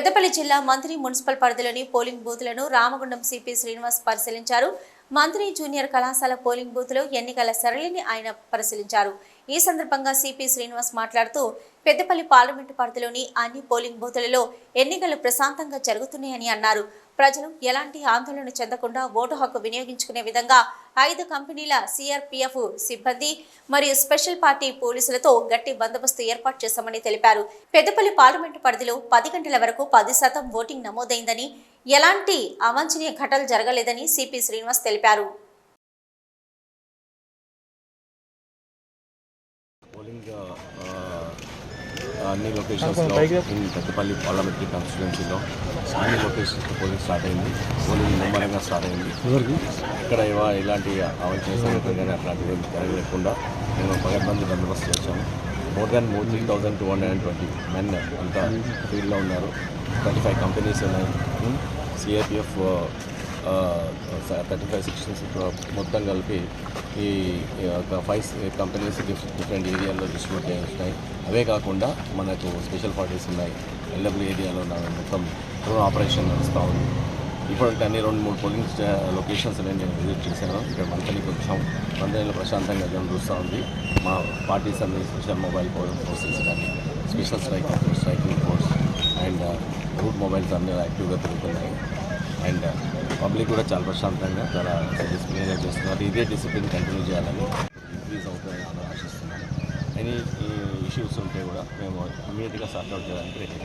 పెద్దపల్లి జిల్లా మంత్రి మున్సిపల్ పరిధిలోని పోలింగ్ బూత్లను రామగుండం సిపి శ్రీనివాస్ పరిశీలించారు. మంత్రి జూనియర్ కళాశాల పోలింగ్ బూత్లో ఎన్నికల సరళిని ఆయన పరిశీలించారు. ఈ సందర్భంగా సిపి శ్రీనివాస్ మాట్లాడుతూ పెద్దపల్లి పార్లమెంటు పరిధిలోని అన్ని పోలింగ్ బూతులలో ఎన్నికలు ప్రశాంతంగా జరుగుతున్నాయని అన్నారు. ప్రజలు ఎలాంటి ఆందోళన చెందకుండా ఓటు హక్కు వినియోగించుకునే విధంగా ఐదు కంపెనీల సిఆర్పిఎఫ్ సిబ్బంది మరియు స్పెషల్ పార్టీ పోలీసులతో గట్టి బందోబస్తు ఏర్పాటు చేశామని తెలిపారు. పెద్దపల్లి పార్లమెంటు పరిధిలో పది గంటల వరకు పది శాతం ఓటింగ్ నమోదైందని ఎలాంటి అవాంఛనీయ ఘటనలు జరగలేదని సిపి శ్రీనివాస్ తెలిపారు. అన్ని లొకేషన్స్లో ఇన్ పెద్దపల్లి పార్లమెంటరీ కాన్స్టిట్యున్సీలో అన్ని లొకేషన్స్లో పోలింగ్ స్టార్ట్ అయింది. పోలింగ్ ముమ్మరంగా స్టార్ట్ అయింది. ఇక్కడ ఇవా ఇలాంటి అవంచన సంఘటన కానీ అట్లాంటివి జరగలేకుండా మేము పగడ్బందీ బందోబస్తు చేశాము more than more three thousand two hundred and twenty men అంతా ఫీల్డ్లో ఉన్నారు. థర్టీ ఫైవ్ కంపెనీస్ ఉన్నాయి సిఐపిఎఫ్ థర్టీ ఫైవ్ సెక్షన్స్ మొత్తం కలిపి ఈ ఒక ఫైవ్ కంపెనీస్ డిఫరెంట్ ఏరియాలో డిస్ట్రిబ్యూట్ చేస్తున్నాయి. అవే కాకుండా మనకు స్పెషల్ పార్టీస్ ఉన్నాయి. ఎల్డబ్ల్యూ ఏరియాలో ఉన్న మొత్తం డ్రోన్ ఆపరేషన్ నడుస్తూ ఉంది. ఇప్పుడు అన్ని రెండు మూడు పోలింగ్ లొకేషన్స్ నేను విజిట్ చేశాను. ఇక్కడ మంత్రికి వచ్చాం. మంత్రిలో ప్రశాంతంగా జనం చూస్తూ ఉంది. మా పార్టీస్ అన్ని స్పెషల్ మొబైల్ ఫోర్సెస్ కానీ special strike striking force and route mobiles అన్నీ యాక్టివ్గా తిరుగుతున్నాయి. అండ్ పబ్లిక్ కూడా చాలా ప్రశాంతంగా చాలా డిసిప్లిన్గా చేస్తున్నారు. ఇదే డిసిప్లిన్ కంటిన్యూ చేయాలని ఇంక్రీజ్ అవుతుందని ఆశిస్తున్నాను. ఎనీ ఇష్యూస్ ఉంటే కూడా మేము ఇమీడియట్గా సార్ట్అవుట్ చేయడానికి రెడీ